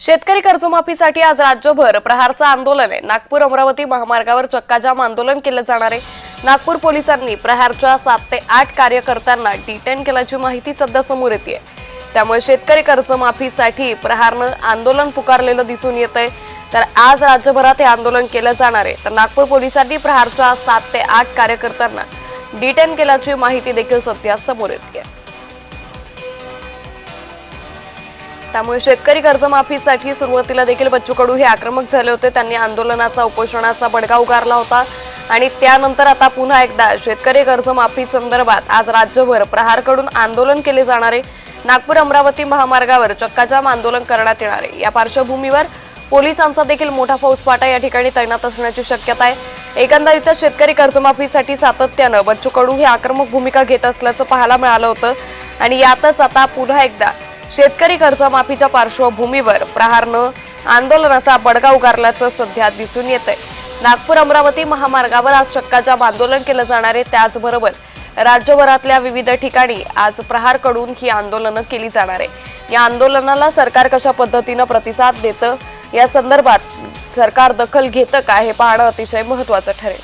शेतकरी कर्जमाफीसाठी आज राज्यभर प्रहारचं आंदोलन आहे. नागपूर अमरावती महामार्गावर चक्काजाम आंदोलन केलं जाणार आहे. नागपूर पोलिसांनी प्रहारच्या सात ते आठ कार्यकर्त्यांना डिटेन केल्याची माहिती सध्या समोर येते त्यामुळे शेतकरी कर्जमाफीसाठी प्रहारनं आंदोलन पुकारलेलं दिसून येत आहे तर आज राज्यभरात हे आंदोलन केलं जाणार आहे. तर नागपूर पोलिसांनी प्रहारच्या सात ते आठ कार्यकर्त्यांना डिटेन केल्याची माहिती देखील सध्या समोर येते त्यामुळे शेतकरी कर्जमाफीसाठी सुरुवातीला देखील बच्चू कडू हे आक्रमक झाले होते. त्यांनी आंदोलनाचा उपोषणाचा बडगा उगारला होता. आणि त्यानंतर आता पुन्हा एकदा शेतकरी कर्जमाफी संदर्भात आज राज्यभर प्रहारकडून आंदोलन केले जाणारे. नागपूर अमरावती महामार्गावर चक्काजाम आंदोलन करण्यात येणार आहे. या पार्श्वभूमीवर पोलिसांचा देखील मोठा फौजफाटा या ठिकाणी तैनात असण्याची शक्यता आहे. एकंदरीतच शेतकरी कर्जमाफीसाठी सातत्यानं बच्चू कडू ही आक्रमक भूमिका घेत असल्याचं पाहायला मिळालं होतं. आणि यातच आता पुन्हा एकदा शेतकरी कर्जमाफीच्या पार्श्वभूमीवर प्रहारनं आंदोलनाचा बडगा उगारल्याचं सध्या दिसून येत आहे नागपूर अमरावती महामार्गावर आज चक्काजाम आंदोलन केलं जाणार आहे त्याचबरोबर राज्यभरातल्या विविध ठिकाणी आज प्रहारकडून ही आंदोलनं केली जाणार आहे. या आंदोलनाला सरकार कशा पद्धतीनं प्रतिसाद देतं या संदर्भात सरकार दखल घेतं का हे पाहणं अतिशय महत्वाचं ठरेल.